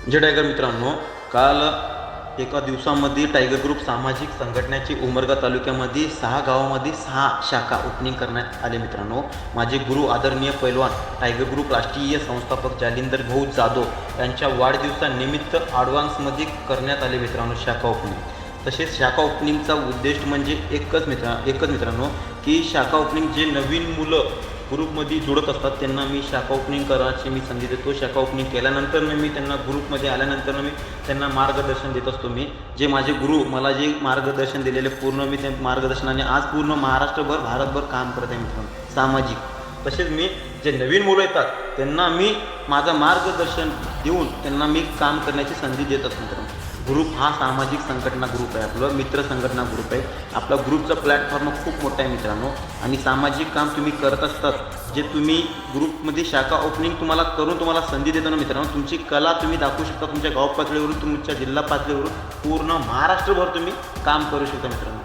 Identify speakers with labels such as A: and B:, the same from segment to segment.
A: म्हणजे जे टायगर मित्रांनो काल एका दिवसामध्ये टायगर ग्रुप सामाजिक संघटनेची उमरगा तालुक्यामध्ये सहा गावामध्ये सहा शाखा ओपनिंग करण्यात आले मित्रांनो. माझे गुरु आदरणीय पैलवान टायगर ग्रुप राष्ट्रीय संस्थापक जालिंदर भाऊ जाधव यांच्या वाढदिवसानिमित्त ॲडव्हान्समध्ये करण्यात आले मित्रांनो शाखा ओपनिंग तसेच शाखा ओपनिंगचा उद्देश म्हणजे एकच मित्र एकच मित्रांनो की शाखा ओपनिंग जे नवीन मुलं ग्रुपमध्ये जुळत असतात त्यांना मी शाखा ओपनिंग करायची मी संधी देतो. शाखा ओपनिंग केल्यानंतर मी त्यांना ग्रुपमध्ये आल्यानंतर मी त्यांना मार्गदर्शन देत असतो मी. जे माझे गुरु मला जे मार्गदर्शन दिलेले पूर्ण मी त्या मार्गदर्शनाने आज पूर्ण महाराष्ट्रभर भारतभर काम करत आहे मित्रांनो. सामाजिक. तसेच मी जे नवीन मुलं येतात त्यांना मी माझं मार्गदर्शन देऊन त्यांना मी काम करण्याची संधी देत असतो मित्रांनो. ग्रुप हा सामाजिक संघटना ग्रुप आहे आपलं मित्र संघटना ग्रुप आहे. आपला ग्रुपचा प्लॅटफॉर्म खूप मोठा आहे मित्रांनो. आणि सामाजिक काम तुम्ही करत असतात जे तुम्ही ग्रुपमध्ये शाखा ओपनिंग तुम्हाला करून तुम्हाला संधी देतो ना मित्रांनो तुमची कला तुम्ही दाखवू शकता तुमच्या गाव पातळीवरून तुमच्या जिल्हा पातळीवरून पूर्ण महाराष्ट्रभर तुम्ही काम करू शकता मित्रांनो.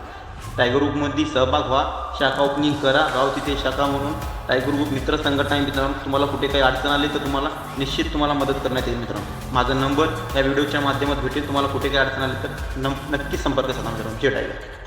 A: टायगर ग्रुपमध्ये सहभाग व्हा. शाखा ओपनिंग करा. गाव तिथे शाखा म्हणून. टायगर ग्रुप मित्र संघटना आहे मित्रांनो. तुम्हाला कुठे काही अडचण आली तर तुम्हाला निश्चित तुम्हाला मदत करण्यात येईल मित्रांनो. माझा नंबर या व्हिडिओच्या माध्यमात भेटेल. तुम्हाला कुठे काही अडचण आली तर नक्की संपर्क साधा मित्रांनो. जे टायगर